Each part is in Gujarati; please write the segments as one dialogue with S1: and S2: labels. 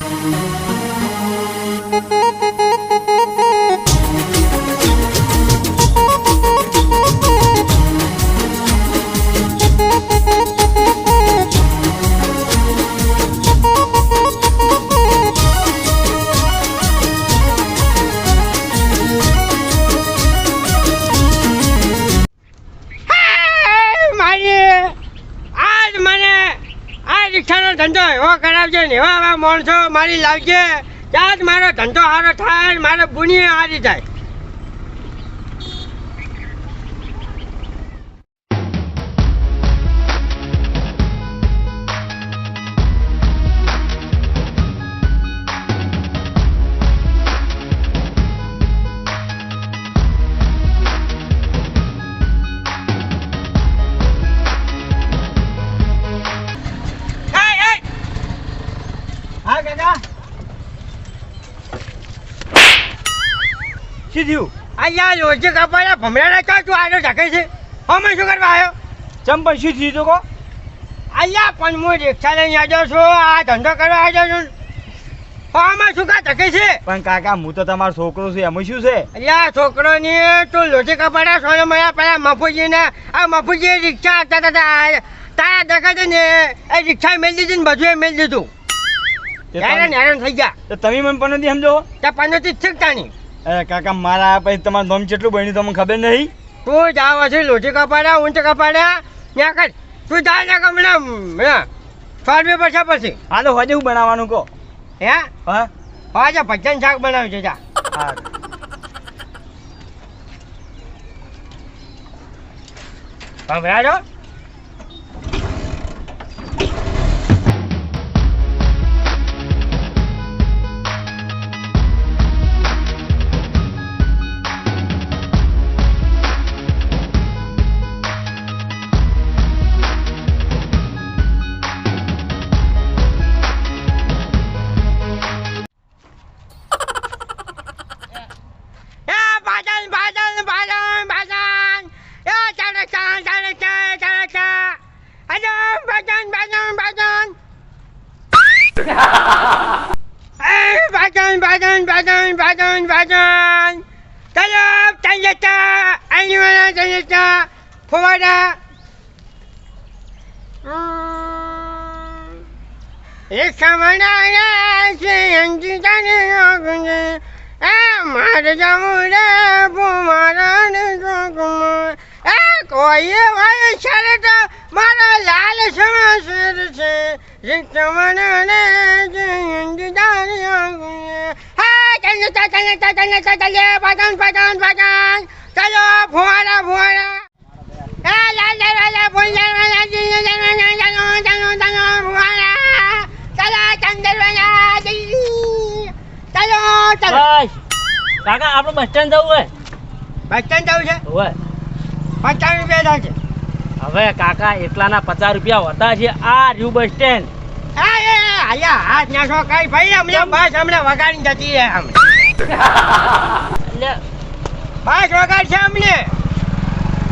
S1: મારી કરાવજો ને એવા એવા માણસો મારી લાવજે. ત્યાં જ મારો ધંધો સારો થાય મારો બુની હારી જાય.
S2: શું થયું.
S1: અહીંયા લોચી કપાયા ભમરાના ચો તું આનો ઢકે છે? અમે શું કરવા આવ્યો?
S2: ચંપલ શું થયું તું કહો?
S1: અહીંયા પણ હું રિક્ષા લઈને આવ્યો છું આ ધંધો કરવા આવ્યો છું. આમાં શું કા ઢકે છે?
S2: પણ કાકા હું તો તમારો છોકરો છું એમાં શું છે?
S1: અલ્યા છોકરોની તું લોચી કપાડા સોને મળ્યા પેલા મફુજીને. આ મફુજી રિક્ષા હતા હતા તારા દેખાડે ને એ રિક્ષા મેળ દીધી ને બધું મેળ દીધું. હેરાન હેરાન થઈ ગયા.
S2: તો તમે મને પણ નથી સમજો?
S1: ત્યાં પનોતી શીખતા નહીં
S2: અરે કાકા મારા પછી તમારું નામ કેટલું બન્યું તમને ખબર નહીં?
S1: તું જા પછી લોચી કપાડ્યા ઊંચ કપાડ્યા. ત્યાં કર તું જા ને હમણાં ફાળવી પછી પછી.
S2: હા તો હજે હું બનાવવાનું કહો.
S1: હે?
S2: હા?
S1: હા જા ભજન શાક બનાવ્યું છે જા.
S2: હા.
S1: ભમરાડો ભાજન ભાજન ભાજન ભાજન ભાજન ચાલો ચાલે ચા આની વાળા ચાલે ચા ફવાડા એક સમણા છે અંજી જાને આગને એ મારે જવું રે મારા ને જોગમાં એ કોઈ ભાઈ શરત મારો લાલ સમાસર છે રીતમણ ને જે અંજી જાને આગને હા ચાલે ચા ચાલે ચા ચાલે ચા ચાલે પાટણ પાટણ પાટણ ચાલો ફુવારા ફુવારા એ લાલ લાલ બોલ્યા વાલા જી ચાલો ચાલો ચાલો ચાલો ફુવારા ચાલો ચંદરવાલા જી ચલો ચાલો
S3: બસ કાકા આપણે બસ સ્ટેન્ડ જવું હોય
S1: બસ સ્ટેન્ડ જવું છે
S3: હોય
S1: પચાસ રૂપિયા છે
S3: હવે કાકા એટલાના પચાસ રૂપિયા હોતા છે આ રહ્યું બસ સ્ટેન્ડ
S1: હા એ આયા હાથ નાખો કઈ ભાઈ હમણાં બસ હમણાં વગાડી જતી રહે આમ બસ વગાડ છે અમને.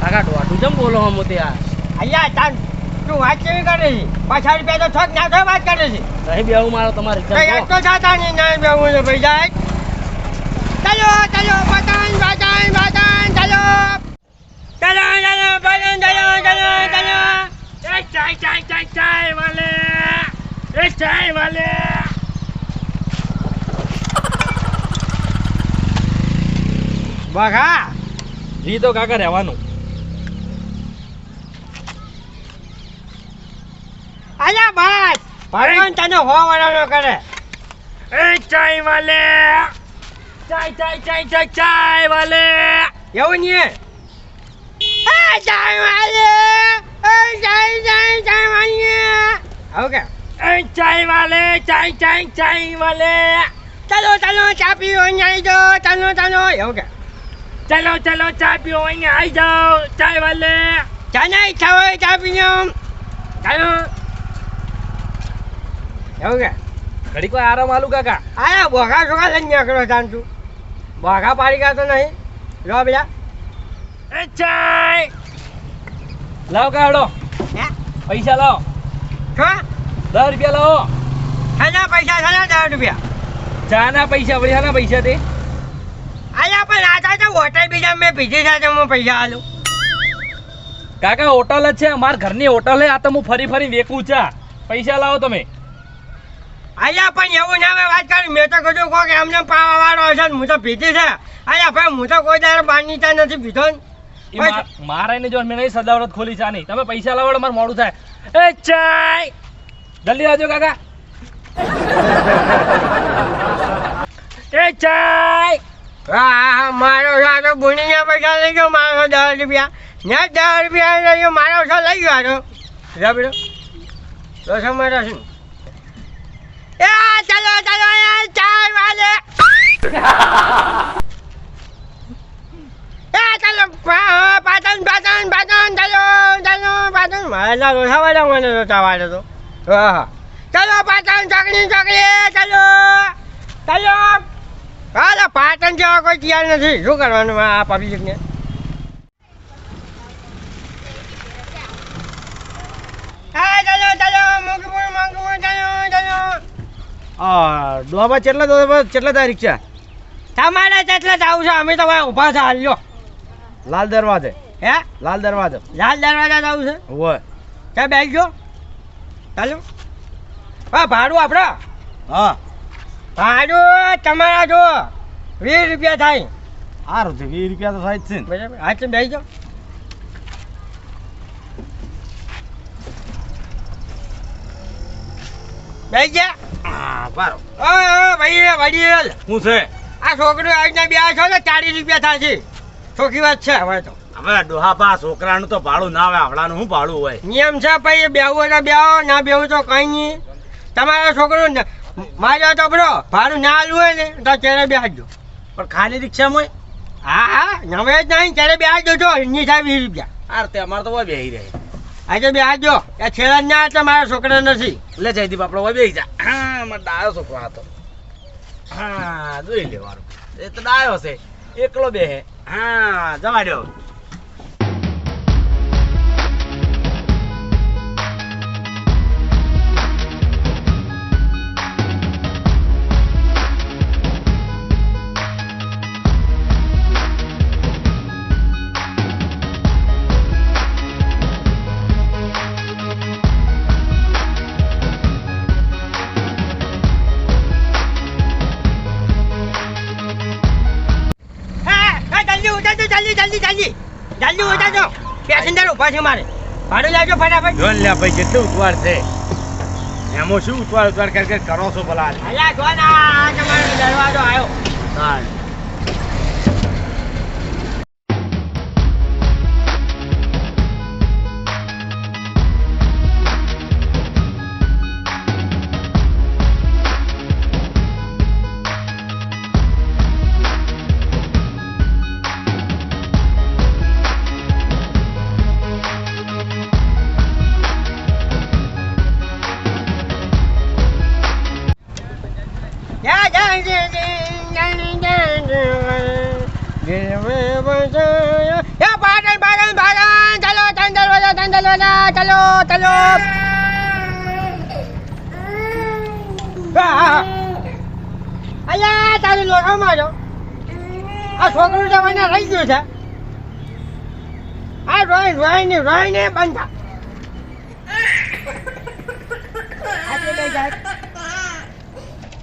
S3: કાકા દોઢું જેમ બોલો હમ તે આ
S1: અહીંયા તાન તું વાત કેવી કરે? છે પચાસ રૂપિયા તો થોક ના થોક વાત કરે છે.
S3: નહીં બેવું મારો તમારે
S1: કઈ તો. થતા નહીં ના બેવું છે ભાઈ જાય. ચાલો ચાલો બતાન પતંગ પતંગ ચાલો. ચાલો ચાલો પતંગ ચાલો ચાલો ચાલો.
S3: એ ચાય ચાય ચાય ચાય વાલે. એ ચાય વાલે.
S1: બઘા
S3: જી તો કાકા રહેવાનું.
S1: અલ્યા બસ ભગવાન તને હો વડાનો કરે.
S3: એ ચાય વાલે. ચાય ચાય ચાય ચાય ચાય વાલે.
S1: એવું નહીં એ? ચાય વાલે એ ચાય ચાય ચાય વાલે ઓકે
S3: એ ચાય વાલે ચાય ચાય ચાય વાલે.
S1: ચાલો ચાલો ચા પીવો ન્યાય જાઓ ચાલો ચાલો. એવું કે?
S3: ચલો ચલો ચા પીઓ અહીંયા આવી જાઓ. ચાય વાલે.
S1: ચા ના ઈચ્છા હોય ચા પીજો ચાલો. એવું કે?
S3: ઘડીક વાર આરામ આલું કાકા.
S1: આયા બોઘા સોગા લઈને નીકળો જાણ તું બોઘા પાડી ગયા તો નહીં. લો બેટા.
S3: એ ચાય. લાવ કાઢો
S1: હે?
S3: પૈસા લાવો.
S1: હા
S3: દસ રૂપિયા લાવો.
S1: શાના પૈસા શાના દસ રૂપિયા.
S3: ચાના પૈસા વળી પૈસા તે?
S1: પણ તો હોટલ બીજા મેં પીધી સાથે હું પૈસા આલું.
S3: કાકા હોટલ જ છે અમારા ઘરની હોટલ છે આ તો હું ફરી ફરી વેકું છે પૈસા લાવો તમે.
S1: અહીંયા પણ એવું ના મેં વાત કરી મેં તો કીધું કે એમને પાવા વાળો હશે ને હું તો પીધી છે. અહીંયા ભાઈ હું તો કોઈ દાડો બારની ચા નથી પીધો ને.
S3: મારા એને જો મેં નહીં સદાવરત ખોલી ચા નહીં. તમે પૈસા લાવો મારે મોડું થાય. એ ચાય! જલ્દી આવજો કાકા. એ ચાય!
S1: હા મારો સારો બુણીના પૈસા લઈ ગયો, મારો દસ રૂપિયા. ના, દસ રૂપિયા લઈ ગયો, મારો છો લઈ ગયો રબડો તો મારો શું? એ, ચાલો ચાલો ચાર વાગે. એ, ચાલો પાટણ પાટણ પાટણ, ચાલો ચાલો, પાટણ. મારે રોસા વાળા મને રોતા વાળો તો. હા ચાલો, પાટણ, ચોકડી ચોકડી ચાલો. ચાલો હાલો પાટણ જેવા કોઈ તૈયાર નથી. શું કરવાનું આ પબ્લિકને હા
S2: ડોબા કેટલા ડોબા કેટલા તારીખ છે?
S1: તમારે જેટલે જ આવું છે અમે તો ઊભા છે હાલ્યો
S2: લાલ દરવાજે?
S1: હે?
S2: લાલ દરવાજે?
S1: લાલ દરવાજા જ આવું છે?
S2: હોય.
S1: ત્યાં બેસજો? ચાલો. હા ભાડું આપણે
S2: હા.
S1: ભાડું તમારા જો વીસ રૂપિયા થાય.
S2: સારું છે વીસ રૂપિયા તો થાય જ છે
S1: બરાબર? હા બેસજો બેસી ગયા?
S2: હા બરો
S1: ઓ ઓ, ભાઈ વડીલ.
S2: શું છે?
S1: આ છોકરો આજના બે છો ને ચાલીસ રૂપિયા થશે ચોખ્ખી વાત છે હવે તો.
S2: હવે ડોહાપા છોકરાનું તો ભાડું ના આવે આવડાનું શું ભાડું હોય?
S1: નિયમ છે ભાઈ બેવું તો બેહો ના બેવું તો કંઈ નહીં. તમારો છોકરો માર્યો તો બરો ભાડું ના આલું હોય ને તો ત્યારે બેસજો
S2: પણ ખાલી રિક્ષામાં
S1: હા હા નવે જ નહીં ત્યારે બેસજો જો એની સાહેબ વીસ રૂપિયા.
S2: આ તે અમારે તો હોય બેહી રહે.
S1: આજે બેસજો એ છેલ્લા ના એટલે મારા છોકરા નથી.
S2: લે જયદીપ આપણે હોય બેહી જા. હા મારો ડાયો છોકરો હતો. હા જોઈ લેવાનું. એ તો ડાયો છે. એકલો બેહે. હા જવા દો
S1: પેસેન્જર છે મારે. ભાડું લાવજો ફટાફટ.
S2: જોન લે ભાઈ કેટલું ઉતવાળ છે. એમાં શું ઉતવાળ ઉતવાળ કર કર કરો છો ભલા?
S1: અલ્યા જો ને આ તમારો દરવાજો આવ્યો.
S2: હા.
S1: પાટણ પાટણ પાટણ ચાલો ત્રણ દરવાજા ત્રણ દરવાજા ચાલો ચાલો. અલ્યા તારી લોટો મારો આ છોકરું તો મને રહી ગયું છે આ રોઈ રોઈ ને રોઈ ને બંધા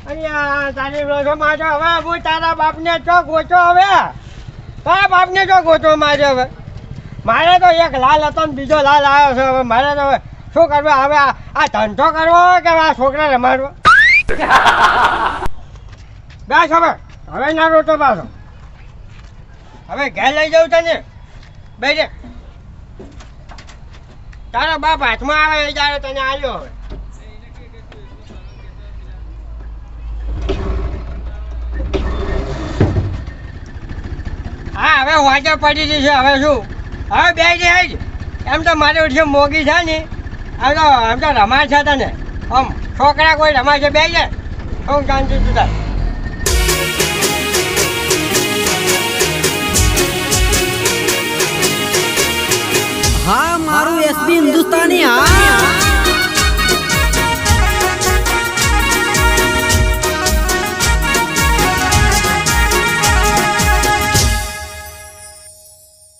S1: અરે તારી રોજો માજો હવે હું તારા બાપને ચોક ઓછો હવે તારા બાપને જો ગોતો મારે હવે? મારે તો એક લાલ હતો ને બીજો લાલ આવ્યો છે હવે. મારે તો શું કરવું? હવે આ ધંધો કરવો કે આ છોકરા રમાડવો? બેસ હવે. હવે ના રોતો પાછો. હવે ઘેર લઈ જવું છે ને બે તારા બાપ હાથમાં આવે એ જ્યારે તને આવ્યો હવે. હવે વાંચે પડી ગઈ છે હવે શું? હવે બે જ એમ તો મારી ઓછી મોગી છે ને. એમ તો એમ તો રમાય છે તને. આમ, છોકરા કોઈ રમાય છે, બે જાય હું શાંતિ જુદા